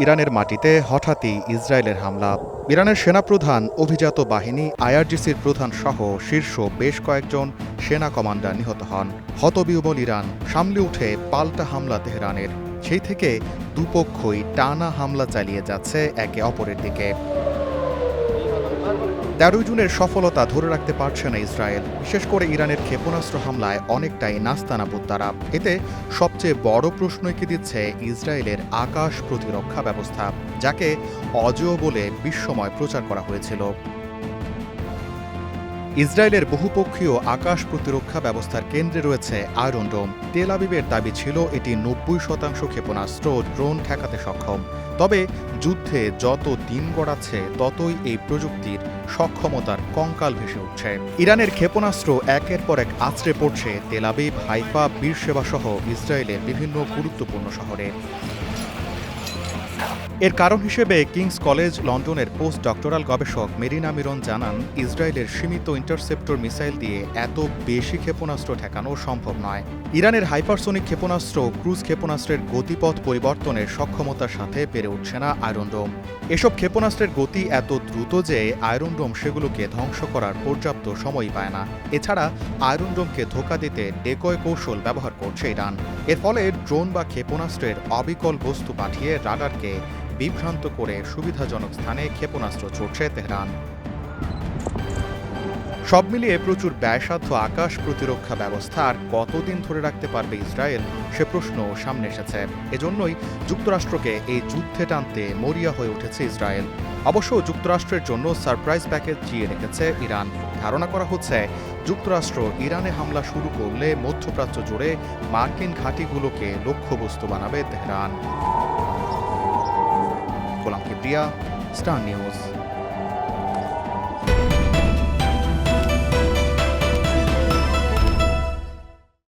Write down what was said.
ইরানের মাটিতে হঠাৎই ইসরায়েলের হামলা। ইরানের সেনাপ্রধান, অভিজাত বাহিনী, আইআরজিসির প্রধান সহ শীর্ষ বেশ কয়েকজন সেনা কমান্ডার নিহত হন। হতবিহবল ইরান সামলে উঠে পাল্টা হামলা তেহরানের। সেই থেকে দুপক্ষই টানা হামলা চালিয়ে যাচ্ছে একে অপরের দিকে। তেরোই জুনের সফলতা ধরে রাখতে পারছে না ইসরায়েল। বিশেষ করে ইরানের ক্ষেপণাস্ত্র হামলায় অনেকটাই নাস্তানাবুদ তারা। এতে সবচেয়ে বড় প্রশ্ন এঁকে দিচ্ছে ইসরায়েলের আকাশ প্রতিরক্ষা ব্যবস্থা, যাকে অজেয় বলে বিশ্বময় প্রচার করা হয়েছিল। ইসরায়েলের বহুপক্ষীয় আকাশ প্রতিরক্ষা ব্যবস্থার কেন্দ্রে রয়েছে আয়রন ডোম। তেল আবিবের দাবি ছিল এটি নব্বই শতাংশ ক্ষেপণাস্ত্র ড্রোন ঠেকাতে সক্ষম। তবে যুদ্ধে যত দিন গড়াচ্ছে, ততই এই প্রযুক্তির সক্ষমতার কঙ্কাল ভেসে উঠছে। ইরানের ক্ষেপণাস্ত্র একের পর এক আছড়ে পড়ছে তেল আবিব, হাইফা বীরসেবা সহ ইসরায়েলের বিভিন্ন গুরুত্বপূর্ণ শহরে। এর কারণ হিসেবে কিংস কলেজ লন্ডনের পোস্ট ডক্টরাল গবেষক মেরিনা মিরন জানান, ইসরায়েলের সীমিত ইন্টারসেপ্টর মিসাইল দিয়ে এত বেশি ক্ষেপণাস্ত্র ঠেকানো সম্ভব নয়। ইরানের হাইপারসোনিক ক্ষেপণাস্ত্র ক্রুজ ক্ষেপণাস্ত্রের গতিপথ পরিবর্তনের সক্ষমতার সাথে পেরে উঠছে না আয়রন ডোম এসব ক্ষেপণাস্ত্রের গতি এত দ্রুত যে আয়রন ডোম সেগুলোকে ধ্বংস করার পর্যাপ্ত সময় পায় না। এছাড়া আয়রন ডোমকে ধোকা দিতে ডেকয় কৌশল ব্যবহার করছে ইরান। এর ফলে ড্রোন বা ক্ষেপণাস্ত্রের অবিকল বস্তু পাঠিয়ে রাডারকে বিভ্রান্ত করে সুবিধাজনক স্থানে ক্ষেপণাস্ত্র ছুটছে তেহরান। সব মিলিয়ে প্রচুর ব্যয়সাধ্য আকাশ প্রতিরক্ষা ব্যবস্থা আর কতদিন ধরে রাখতে পারবে ইসরায়েল, সে প্রশ্ন সামনে এসেছে। এজন্যই যুক্তরাষ্ট্রকে এই যুদ্ধে টানতে মরিয়া হয়ে উঠেছে ইসরায়েল। অবশ্য যুক্তরাষ্ট্রের জন্য সারপ্রাইজ প্যাকেজ চিয়ে রেখেছে ইরান। ধারণা করা হচ্ছে, যুক্তরাষ্ট্র ইরানে হামলা শুরু করলে মধ্যপ্রাচ্য জুড়ে মার্কিন ঘাঁটিগুলোকে লক্ষ্যবস্তু বানাবে Tehran. Golam Kibria Star News.